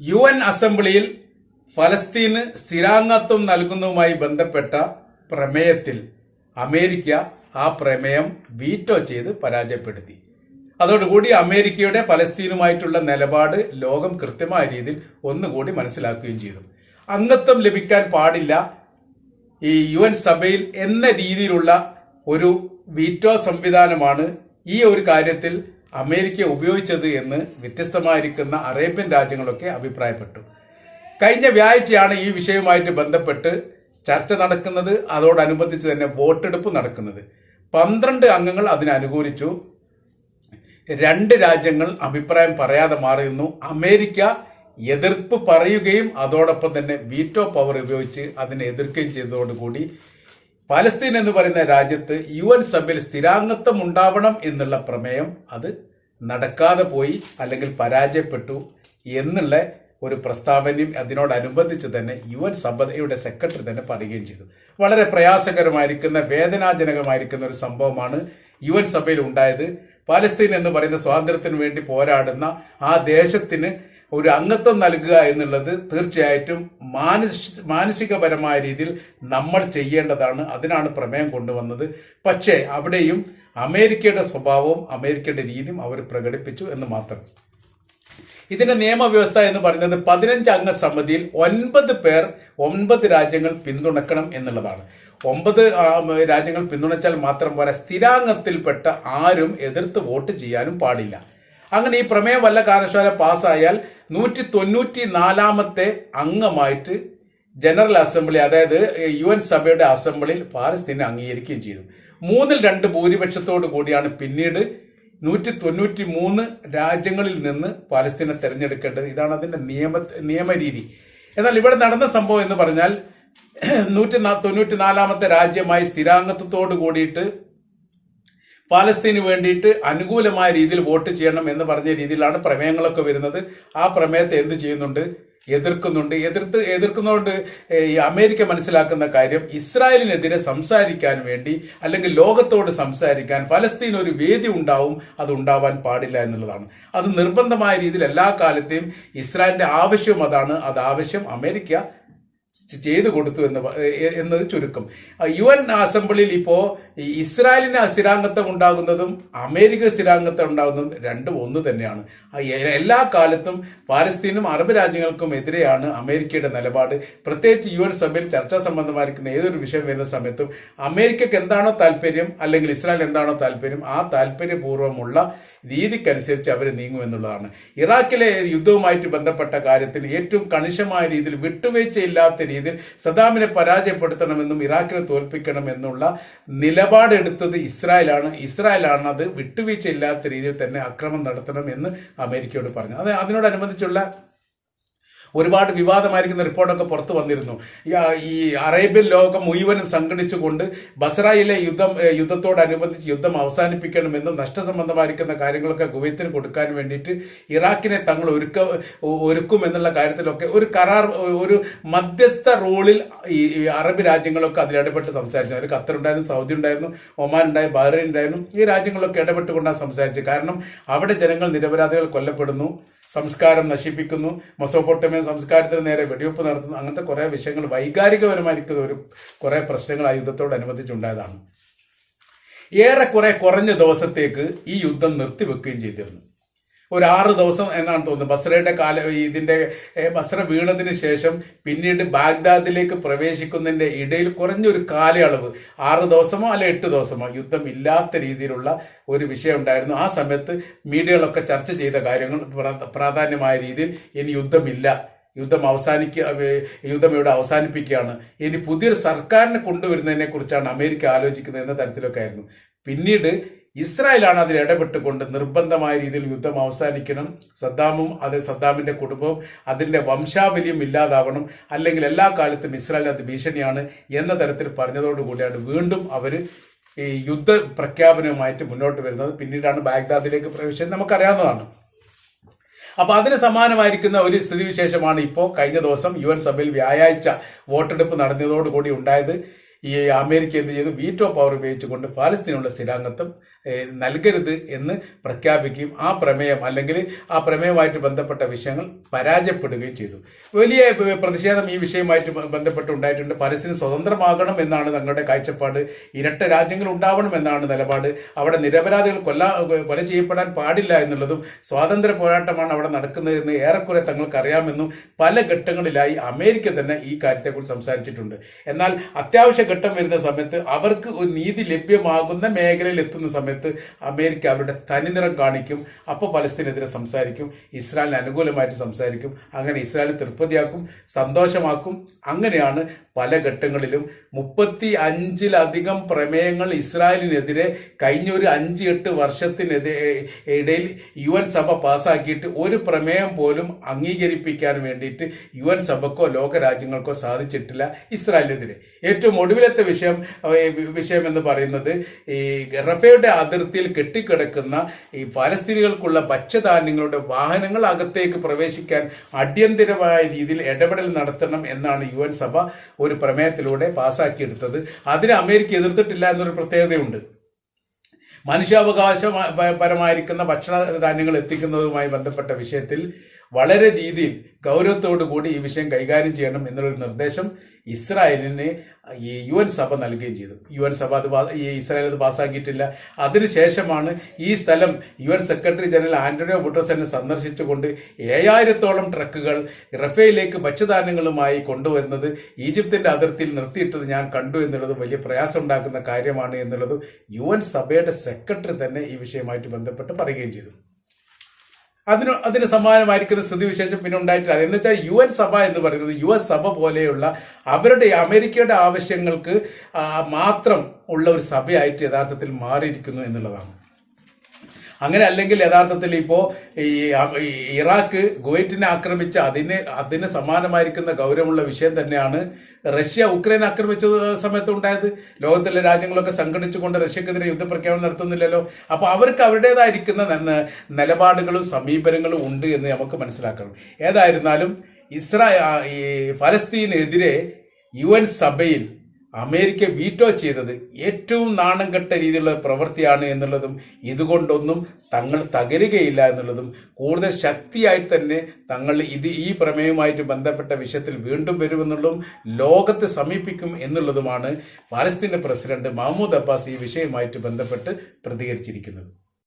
U N അസംബ്ലിയിൽ ഫലസ്തീന് സ്ഥിരാംഗത്വം നൽകുന്നതുമായി ബന്ധപ്പെട്ട പ്രമേയത്തിൽ അമേരിക്ക ആ പ്രമേയം വീറ്റോ ചെയ്ത് പരാജയപ്പെടുത്തി. അതോടുകൂടി അമേരിക്കയുടെ ഫലസ്തീനുമായിട്ടുള്ള നിലപാട് ലോകം കൃത്യമായ രീതിയിൽ ഒന്നുകൂടി മനസ്സിലാക്കുകയും ചെയ്തു. അംഗത്വം ലഭിക്കാൻ പാടില്ല. ഈ യു എൻ സഭയിൽ എന്ന രീതിയിലുള്ള ഒരു വീറ്റോ സംവിധാനമാണ് ഈ ഒരു കാര്യത്തിൽ അമേരിക്ക ഉപയോഗിച്ചത് എന്ന് വ്യത്യസ്തമായിരിക്കുന്ന അറേബ്യൻ രാജ്യങ്ങളൊക്കെ അഭിപ്രായപ്പെട്ടു. കഴിഞ്ഞ വ്യാഴ്ചയാണ് ഈ വിഷയവുമായിട്ട് ബന്ധപ്പെട്ട് ചർച്ച നടക്കുന്നത്. അതോടനുബന്ധിച്ച് തന്നെ വോട്ടെടുപ്പ് നടക്കുന്നത്. പന്ത്രണ്ട് അംഗങ്ങൾ അതിനെ അനുകൂലിച്ചു. രണ്ട് രാജ്യങ്ങൾ അഭിപ്രായം പറയാതെ മാറിയുന്നു അമേരിക്ക എതിർപ്പ് പറയുകയും അതോടൊപ്പം തന്നെ വീറ്റോ പവർ ഉപയോഗിച്ച് അതിനെ എതിർക്കുകയും ചെയ്തതോടുകൂടി പലസ്തീൻ എന്ന് പറയുന്ന രാജ്യത്ത് യു എൻ സഭയിൽ സ്ഥിരാംഗത്വം ഉണ്ടാവണം എന്നുള്ള പ്രമേയം അത് നടക്കാതെ പോയി അല്ലെങ്കിൽ പരാജയപ്പെട്ടു എന്നുള്ള ഒരു പ്രസ്താവനയും അതിനോടനുബന്ധിച്ച് തന്നെ യു എൻ സഭയുടെ സെക്രട്ടറി തന്നെ പറയുകയും ചെയ്തു. വളരെ പ്രയാസകരമായിരിക്കുന്ന വേദനാജനകമായിരിക്കുന്ന ഒരു സംഭവമാണ് യു എൻ സഭയിൽ ഉണ്ടായത്. പാലസ്തീൻ എന്ന് പറയുന്ന സ്വാതന്ത്ര്യത്തിന് വേണ്ടി പോരാടുന്ന ആ ദേശത്തിന് ഒരു അംഗത്വം നൽകുക എന്നുള്ളത് തീർച്ചയായിട്ടും മാനസി മാനസികപരമായ രീതിയിൽ നമ്മൾ ചെയ്യേണ്ടതാണ്. അതിനാണ് പ്രമേയം കൊണ്ടുവന്നത്. പക്ഷേ അവിടെയും അമേരിക്കയുടെ സ്വഭാവവും അമേരിക്കയുടെ രീതിയും അവർ പ്രകടിപ്പിച്ചു എന്ന് മാത്രം. ഇതിന്റെ നിയമവ്യവസ്ഥ എന്ന് പറയുന്നത് പതിനഞ്ച് അംഗ സമിതിയിൽ ഒൻപത് പേർ ഒൻപത് രാജ്യങ്ങൾ പിന്തുണക്കണം എന്നുള്ളതാണ്. ഒമ്പത് രാജ്യങ്ങൾ പിന്തുണച്ചാൽ മാത്രം പോരാ സ്ഥിരാംഗത്തിൽപ്പെട്ട ആരും എതിർത്ത് വോട്ട് ചെയ്യാനും പാടില്ല. അങ്ങനെ ഈ പ്രമേയം വല്ല കാരണശാല പാസ്സായാൽ നൂറ്റി തൊണ്ണൂറ്റി നാലാമത്തെ അംഗമായിട്ട് ജനറൽ അസംബ്ലി അതായത് യു എൻ സഭയുടെ അസംബ്ലിയിൽ പാലസ്തീനെ അംഗീകരിക്കുകയും ചെയ്തു. മൂന്നിൽ രണ്ട് ഭൂരിപക്ഷത്തോടു കൂടിയാണ് പിന്നീട് നൂറ്റി തൊണ്ണൂറ്റി മൂന്ന് രാജ്യങ്ങളിൽ നിന്ന് പാലസ്തീനെ തെരഞ്ഞെടുക്കേണ്ടത്. ഇതാണ് അതിന്റെ നിയമ നിയമരീതി. എന്നാൽ ഇവിടെ നടന്ന സംഭവം എന്ന് പറഞ്ഞാൽ നൂറ്റി തൊണ്ണൂറ്റി നാലാമത്തെ രാജ്യമായി സ്ഥിരാംഗത്വത്തോട് കൂടിയിട്ട് പാലസ്തീന് വേണ്ടിയിട്ട് അനുകൂലമായ രീതിയിൽ വോട്ട് ചെയ്യണം എന്ന് പറഞ്ഞ രീതിയിലാണ് പ്രമേയങ്ങളൊക്കെ വരുന്നത്. ആ പ്രമേയത്തെ എന്ത് ചെയ്യുന്നുണ്ട്? എതിർക്കുന്നുണ്ട്. എതിർത്ത് എതിർക്കുന്നതുകൊണ്ട് ഈ അമേരിക്ക മനസ്സിലാക്കുന്ന കാര്യം ഇസ്രായേലിനെതിരെ സംസാരിക്കാൻ വേണ്ടി അല്ലെങ്കിൽ ലോകത്തോട് സംസാരിക്കാൻ ഫലസ്തീൻ ഒരു വേദി ഉണ്ടാവും അത് ഉണ്ടാവാൻ പാടില്ല എന്നുള്ളതാണ്. അത് നിർബന്ധമായ രീതിയിൽ എല്ലാ കാലത്തെയും ഇസ്രായേലിന്റെ ആവശ്യം അതാണ്. അത് ആവശ്യം അമേരിക്ക ചെയ്തു കൊടുത്തു എന്ന് എന്നത് ചുരുക്കം. യു എൻ അസംബ്ലിയിൽ ഇപ്പോ ഈ ഇസ്രായേലിന് സ്ഥിരാംഗത്വം ഉണ്ടാകുന്നതും അമേരിക്ക സ്ഥിരാംഗത്വം ഉണ്ടാകുന്നതും രണ്ടും ഒന്ന് തന്നെയാണ്. എല്ലാ കാലത്തും പാലസ്തീനും അറബ് രാജ്യങ്ങൾക്കും എതിരെയാണ് അമേരിക്കയുടെ നിലപാട്. പ്രത്യേകിച്ച് യു എൻ സഭയിൽ ചർച്ചാ സംബന്ധമായിരിക്കുന്ന ഏതൊരു വിഷയം വരുന്ന സമയത്തും അമേരിക്കക്ക് എന്താണോ താല്പര്യം അല്ലെങ്കിൽ ഇസ്രായേൽ എന്താണോ താല്പര്യം ആ താല്പര്യപൂർവമുള്ള രീതിക്കനുസരിച്ച് അവർ നീങ്ങുമെന്നുള്ളതാണ്. ഇറാഖിലെ യുദ്ധവുമായിട്ട് ബന്ധപ്പെട്ട കാര്യത്തിൽ ഏറ്റവും കണിശമായ രീതിയിൽ വിട്ടുവീഴ്ചയില്ലാത്ത രീതിയിൽ സദാമിനെ പരാജയപ്പെടുത്തണമെന്നും ഇറാഖിനെ തോൽപ്പിക്കണമെന്നുള്ള നിലപാടെടുത്തത് ഇസ്രായേലാണ്. ഇസ്രായേലാണ് അത് വിട്ടുവീഴ്ചയില്ലാത്ത രീതിയിൽ തന്നെ അക്രമം നടത്തണം എന്ന് അമേരിക്കയോട് പറഞ്ഞു. അത് അതിനോടനുബന്ധിച്ചുള്ള ഒരുപാട് വിവാദമായിരിക്കുന്ന റിപ്പോർട്ടൊക്കെ പുറത്തു വന്നിരുന്നു. ഈ- അറേബ്യൻ ലോകം മുഴുവനും സംഘടിച്ചുകൊണ്ട് ബസറയിലെ യുദ്ധം യുദ്ധത്തോടനുബന്ധിച്ച് യുദ്ധം അവസാനിപ്പിക്കണമെന്നും നഷ്ടസംബന്ധമായിരിക്കുന്ന കാര്യങ്ങളൊക്കെ കുവൈത്തിന് കൊടുക്കാൻ വേണ്ടിയിട്ട് ഇറാഖിനെ തങ്ങൾ ഒരുക്ക ഒരുക്കും എന്നുള്ള കാര്യത്തിലൊക്കെ ഒരു കരാർ ഒരു മധ്യസ്ഥ റോളിൽ ഈ അറബ് രാജ്യങ്ങളൊക്കെ അതിൽ ഇടപെട്ട് സംസാരിച്ചു. അതിൽ ഖത്തർ ഉണ്ടായിരുന്നു സൗദി ഉണ്ടായിരുന്നു ഒമാൻ ഉണ്ടായിരുന്നു ബഹ്റൈൻ ഉണ്ടായിരുന്നു. ഈ രാജ്യങ്ങളൊക്കെ ഇടപെട്ടുകൊണ്ടാണ് സംസാരിച്ചത്. കാരണം അവിടെ ജനങ്ങൾ നിരപരാധികൾ കൊല്ലപ്പെടുന്നു. സംസ്കാരം നശിപ്പിക്കുന്നു. മൊസോപ്പൊട്ടമിയ സംസ്കാരത്തിന് നേരെ വെടിവെപ്പ് നടത്തുന്നു. അങ്ങനത്തെ കുറേ വിഷയങ്ങൾ വൈകാരികപരമായിരിക്കുന്ന ഒരു കുറേ പ്രശ്നങ്ങൾ ആ യുദ്ധത്തോട് യുദ്ധത്തോടനുബന്ധിച്ചുണ്ടായതാണ് ഏറെക്കുറെ കുറഞ്ഞ ദിവസത്തേക്ക് ഈ യുദ്ധം നിർത്തിവെക്കുകയും ചെയ്തിരുന്നു. ഒരു ആറ് ദിവസം എന്നാണ് തോന്നുന്നത്. ബസ്രയുടെ കാല ഇതിന്റെ ബസ്ര വീണതിന് ശേഷം പിന്നീട് ബാഗ്ദാദിലേക്ക് പ്രവേശിക്കുന്നതിന്റെ ഇടയിൽ കുറഞ്ഞൊരു കാലയളവ്. ആറ് ദിവസമോ അല്ലെ എട്ട് ദിവസമോ യുദ്ധം ഇല്ലാത്ത രീതിയിലുള്ള ഒരു വിഷയം ഉണ്ടായിരുന്നു. ആ സമയത്ത് മീഡിയകളൊക്കെ ചർച്ച ചെയ്ത കാര്യങ്ങൾ പ്ര- പ്രാധാന്യമായ രീതിയിൽ ഇനി യുദ്ധമില്ല. യുദ്ധം അവസാനിക്കുക യുദ്ധം ഇവിടെ അവസാനിപ്പിക്കുകയാണ്. ഇനി പുതിയൊരു സർക്കാരിനെ കൊണ്ടുവരുന്നതിനെ കുറിച്ചാണ് അമേരിക്ക ആലോചിക്കുന്നത് എന്ന തരത്തിലൊക്കെ ആയിരുന്നു. പിന്നീട് ഇസ്രായേലാണ് അതിൽ ഇടപെട്ടുകൊണ്ട് നിർബന്ധമായ രീതിയിൽ യുദ്ധം അവസാനിക്കണം. സദ്ദാമും അതെ സദ്ദാമിന്റെ കുടുംബവും അതിന്റെ വംശാവലിയും ഇല്ലാതാവണം. അല്ലെങ്കിൽ എല്ലാ കാലത്തും ഇസ്രായേൽ അത് ഭീഷണിയാണ് എന്ന തരത്തിൽ പറഞ്ഞതോടുകൂടിയാണ് വീണ്ടും അവർ ഈ യുദ്ധ പ്രഖ്യാപനവുമായിട്ട് മുന്നോട്ട് വരുന്നത്. പിന്നീടാണ് ബാഗ്ദാദിലേക്ക് പ്രവേശിച്ചത്. നമുക്കറിയാവുന്നതാണ്. അപ്പൊ അതിന് സമാനമായിരിക്കുന്ന ഒരു സ്ഥിതിവിശേഷമാണ് ഇപ്പോൾ കഴിഞ്ഞ ദിവസം യു എൻ സഭയിൽ വ്യാഴാഴ്ച വോട്ടെടുപ്പ് നടന്നതോടുകൂടി ഉണ്ടായത് ഈ അമേരിക്ക എന്ത് ചെയ്തു? വീറ്റോ പവർ ഉപയോഗിച്ചുകൊണ്ട് പാലസ്തീനുള്ള സ്ഥിരാംഗത്വം നൽകരുത് എന്ന് പ്രഖ്യാപിക്കുകയും ആ പ്രമേയം അല്ലെങ്കിൽ ആ പ്രമേയവുമായിട്ട് ബന്ധപ്പെട്ട വിഷയങ്ങൾ പരാജയപ്പെടുകയും ചെയ്തു. വലിയ പ്രതിഷേധം ഈ വിഷയമായിട്ട് ബന്ധപ്പെട്ടുണ്ടായിട്ടുണ്ട്. പലസ്തീൻ സ്വതന്ത്രമാകണം എന്നാണ് തങ്ങളുടെ കാഴ്ചപ്പാട്. ഇരട്ട രാജ്യങ്ങൾ ഉണ്ടാവണം എന്നാണ് നിലപാട്. അവിടെ നിരപരാധികൾ കൊല്ല കൊല ചെയ്യപ്പെടാൻ പാടില്ല എന്നുള്ളതും സ്വാതന്ത്ര്യ പോരാട്ടമാണ് അവിടെ നടക്കുന്നതെന്ന് ഏറെക്കുറെ തങ്ങൾക്ക് അറിയാമെന്നും പല ഘട്ടങ്ങളിലായി അമേരിക്ക തന്നെ ഈ കാര്യത്തെക്കുറിച്ച് സംസാരിച്ചിട്ടുണ്ട്. എന്നാൽ അത്യാവശ്യ ഘട്ടം വരുന്ന സമയത്ത് അവർക്ക് ഒരു നീതി ലഭ്യമാകുന്ന മേഖലയിൽ എത്തുന്ന സമയത്ത് അമേരിക്ക അവരുടെ തനിനിറം കാണിക്കും. അപ്പോൾ പലസ്തീനെതിരെ സംസാരിക്കും. ഇസ്രായേലിന് അനുകൂലമായിട്ട് സംസാരിക്കും. അങ്ങനെ ഇസ്രായേൽ തൃപ്തിയാക്കും സന്തോഷമാക്കും. അങ്ങനെയാണ് പല ഘട്ടങ്ങളിലും മുപ്പത്തി അഞ്ചിലധികം പ്രമേയങ്ങൾ ഇസ്രായേലിനെതിരെ കഴിഞ്ഞ ഒരു അഞ്ച് എട്ട് വർഷത്തിനെതിരെ ഇടയിൽ യു എൻ സഭ പാസ്സാക്കിയിട്ട് ഒരു പ്രമേയം പോലും അംഗീകരിപ്പിക്കാൻ വേണ്ടിയിട്ട് യു എൻ സഭക്കോ ലോകരാജ്യങ്ങൾക്കോ സാധിച്ചിട്ടില്ല ഇസ്രായേലിനെതിരെ. ഏറ്റവും ഒടുവിലത്തെ വിഷയം വിഷയം എന്ന് പറയുന്നത് ഈ റഫയുടെ അതിർത്തിയിൽ കെട്ടിക്കിടക്കുന്ന ഈ പാലസ്തീനികൾക്കുള്ള ഭക്ഷ്യധാന്യങ്ങളുടെ വാഹനങ്ങൾ അകത്തേക്ക് പ്രവേശിക്കാൻ അടിയന്തിരമായ രീതിയിൽ ഇടപെടൽ നടത്തണം എന്നാണ് യു സഭ ഒരു പ്രമേയത്തിലൂടെ പാസാക്കിയെടുത്തത്. അതിന് അമേരിക്ക എതിർത്തിട്ടില്ല എന്നൊരു പ്രത്യേകതയുണ്ട്. മനുഷ്യാവകാശ പരമായിരിക്കുന്ന ഭക്ഷണ ധാന്യങ്ങൾ എത്തിക്കുന്നതുമായി ബന്ധപ്പെട്ട വിഷയത്തിൽ വളരെ രീതിയിൽ ഗൗരവത്തോടു കൂടി ഈ വിഷയം കൈകാര്യം ചെയ്യണം എന്നുള്ളൊരു നിർദ്ദേശം ഇസ്രായേലിന് ഈ യു എൻ സഭ നൽകുകയും ചെയ്തു. യു എൻ സഭ അത് ഈ ഇസ്രായേൽ അത് പാസ്സാക്കിയിട്ടില്ല. അതിനുശേഷമാണ് ഈ സ്ഥലം U N secretary general Antonio ഗുട്ടറസിനെ സന്ദർശിച്ചുകൊണ്ട് ഏഴായിരത്തോളം ട്രക്കുകൾ റഫേലേക്ക് ഭക്ഷ്യധാന്യങ്ങളുമായി കൊണ്ടുവരുന്നത് ഈജിപ്തിന്റെ അതിർത്തിയിൽ നിർത്തിയിട്ടത് ഞാൻ കണ്ടു എന്നുള്ളത് വലിയ പ്രയാസം ഉണ്ടാക്കുന്ന കാര്യമാണ് എന്നുള്ളത് യു എൻ സഭയുടെ സെക്രട്ടറി തന്നെ ഈ വിഷയമായിട്ട് ബന്ധപ്പെട്ട് പറയുകയും ചെയ്തു. അതിന് അതിന് സമാനമായിരിക്കുന്ന സ്ഥിതിവിശേഷം പിന്നെ ഉണ്ടായിട്ടില്ല. എന്ന് വെച്ചാൽ യു എൻ സഭ എന്ന് പറയുന്നത് യു എസ് സഭ പോലെയുള്ള അവരുടെ അമേരിക്കയുടെ ആവശ്യങ്ങൾക്ക് മാത്രം ഉള്ള ഒരു സഭയായിട്ട് യഥാർത്ഥത്തിൽ മാറിയിരിക്കുന്നു എന്നുള്ളതാണ്. അങ്ങനെ അല്ലെങ്കിൽ യഥാർത്ഥത്തിൽ ഇപ്പോ ഈ ഇറാഖ് കുവൈറ്റിനെ ആക്രമിച്ച അതിന് അതിന് സമാനമായിരിക്കുന്ന ഗൗരവമുള്ള വിഷയം തന്നെയാണ് റഷ്യ ഉക്രൈൻ ആക്രമിച്ച സമയത്ത് ഉണ്ടായത്. ലോകത്തിലെ രാജ്യങ്ങളൊക്കെ സംഘടിച്ചുകൊണ്ട് റഷ്യക്കെതിരെ യുദ്ധപ്രഖ്യാപനം നടത്തുന്നില്ലല്ലോ. അപ്പോൾ അവർക്ക് അവരുടേതായിരിക്കുന്ന നിലപാടുകളും സമീപനങ്ങളും ഉണ്ട് എന്ന് നമുക്ക് മനസ്സിലാക്കണം. ഏതായിരുന്നാലും ഇസ്രായേൽ ഫലസ്തീനെതിരെ യു എൻ സഭയിൽ അമേരിക്ക വീറ്റോ ചെയ്തത് ഏറ്റവും നാണം കെട്ട രീതിയിലുള്ള പ്രവൃത്തിയാണ് എന്നുള്ളതും ഇതുകൊണ്ടൊന്നും തങ്ങൾ തകരുകയില്ല എന്നുള്ളതും കൂടുതൽ ശക്തിയായി തന്നെ തങ്ങൾ ഇത് ഈ പ്രമേയവുമായിട്ട് ബന്ധപ്പെട്ട വിഷയത്തിൽ വീണ്ടും വരുമെന്നുള്ളതും ലോകത്തെ സമീപിക്കും എന്നുള്ളതുമാണ് പാലസ്തീൻ പ്രസിഡന്റ് മഹ്മൂദ് അബ്ബാസ് ഈ വിഷയവുമായിട്ട് ബന്ധപ്പെട്ട് പ്രതികരിച്ചിരിക്കുന്നത്.